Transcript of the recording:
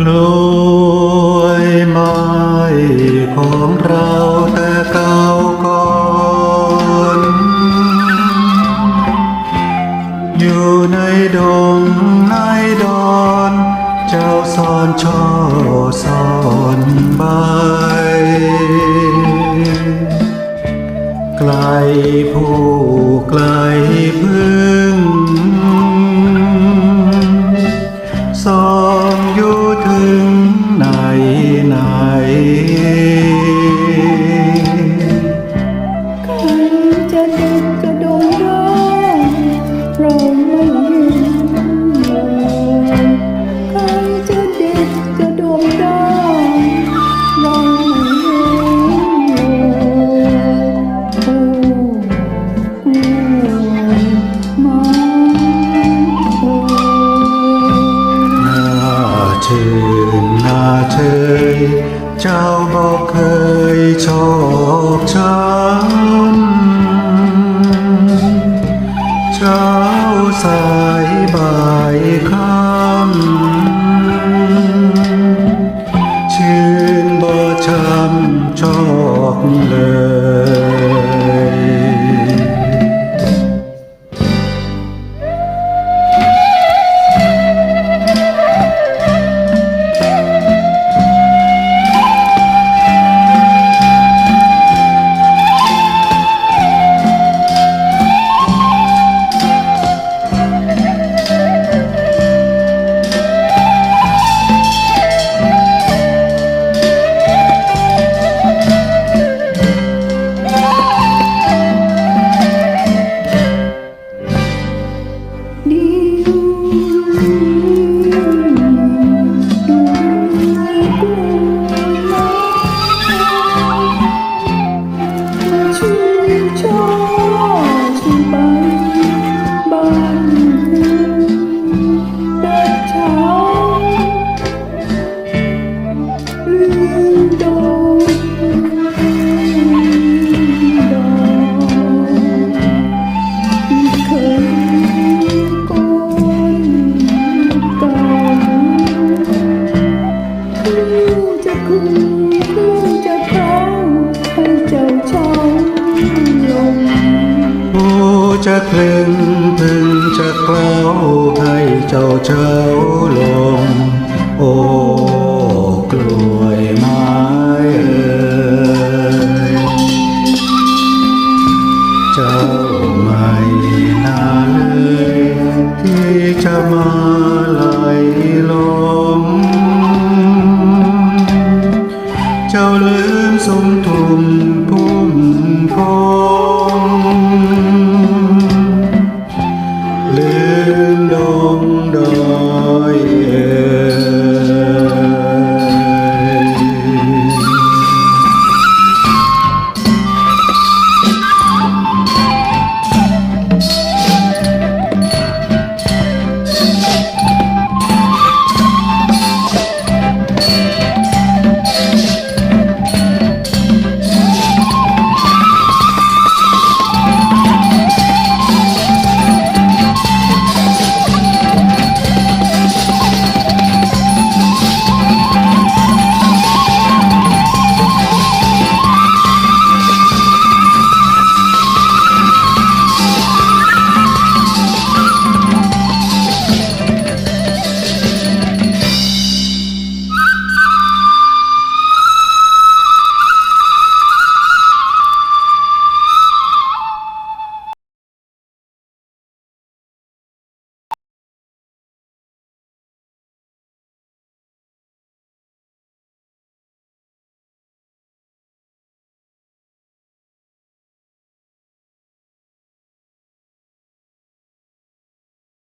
กล้วยไม้ของเราแต่เก่าก่อนอยู่ในดงในดอน เจ้าสอนช่อสอนใบไกลผู้ไกลพึ่ง เชยเจ้าบอกเคยชอบช้ำเช้าสายบ่ายค่ำชื่นบ่ช้ำชอกเลย จะเคลึงพึงจะเคล้าให้เจ้าเช้าลง โอ้กล้วยไม้เอยเจ้าไม่นาเลยที่จะมาไหลลมเจ้าลืมสมทุ่ม